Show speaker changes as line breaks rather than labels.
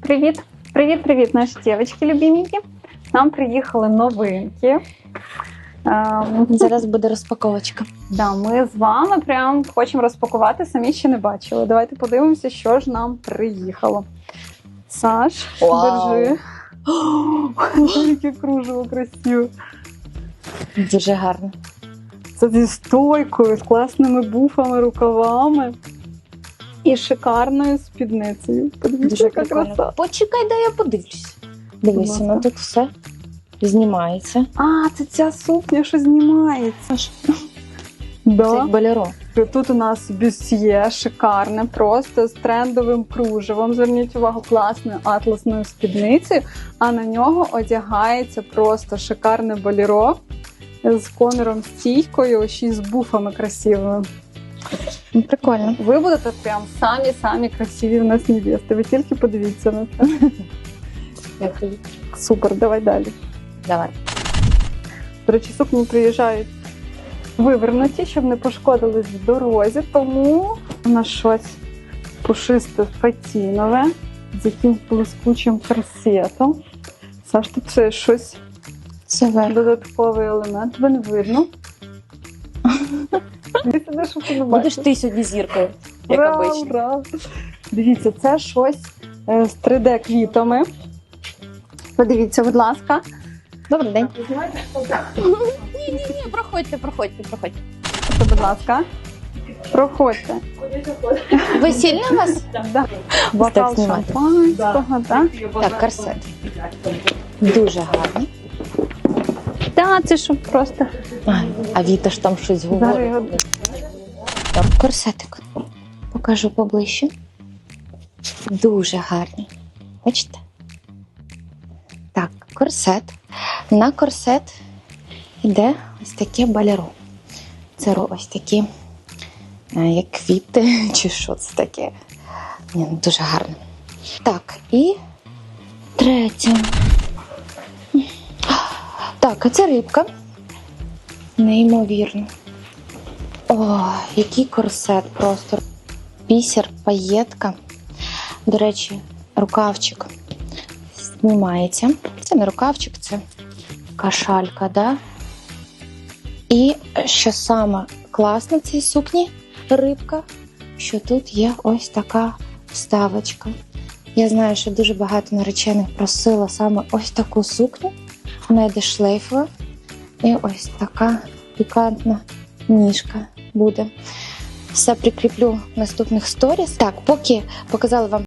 Привіт, привіт, привіт, наші дівчатки любименькі. Нам приїхали новинки.
Зараз буде розпаковочка.
да, ми з вами прям хочемо розпакувати, самі ще не бачили. Давайте подивимося, що ж нам приїхало. Саш,
Вау.
держи. Яке кружево красиве.
Дуже гарно.
Це зі стойкою, з класними буфами, рукавами і шикарною спідницею. Подивіться,
Дуже
яка
прикольно.
краса.
Почекай, дай я подивлюсь. Дивися,
Будь
ну тут все знімається.
А, це ця сукня, що знімається. Да.
Це як балеро.
Тут у нас бюстє шикарне, просто з трендовим кружевом. Зверніть увагу, класною атласною спідницею, а на нього одягається просто шикарне боліро з коміром стійкою, ще й з буфами красивими.
Ну, Прикольно.
Ви будете прям самі-самі красиві в нас невести. Ви тільки подивіться на це.
Дякую.
Супер, давай далі.
Давай.
До речі, сукні приїжджають вивернуті, щоб не пошкодились в дорозі, тому у нас щось пушисте фатінове з якимсь блискучим корсетом. Саш, тут це щось
Це
додатковий елемент. Не видно. Не
Будеш ти сьогодні зіркою, як
Ура,
обично.
ура. Дивіться, це щось е, з 3D-квітами. Подивіться, будь ласка.
Добрий день. Ні, ні, ні, проходьте, проходьте, проходьте.
Будь ласка. Проходьте.
Весільне у вас?
Да. Бокал шампанського, так?
Так, корсет. Дуже гарний.
Так, це щоб просто
А, а Віта ж там щось говорить. Так, корсетик. Покажу поближче. Дуже гарний. Бачите? Так, корсет. На корсет йде ось таке балеро. Це ось такі, е, як квіти, чи що це таке. Ні, ну, дуже гарно. Так, і третє. Так, а це рибка. Неймовірно. О, який корсет просто. Бісер, паєтка. До речі, рукавчик знімається. Це не рукавчик, це кашалька, да? І що саме класно в цій сукні рибка, що тут є ось така вставочка. Я знаю, що дуже багато наречених просило саме ось таку сукню. Вона йде шлейфова. І ось така пікантна ніжка буде. Все прикріплю в наступних сторіс. Так, поки показала вам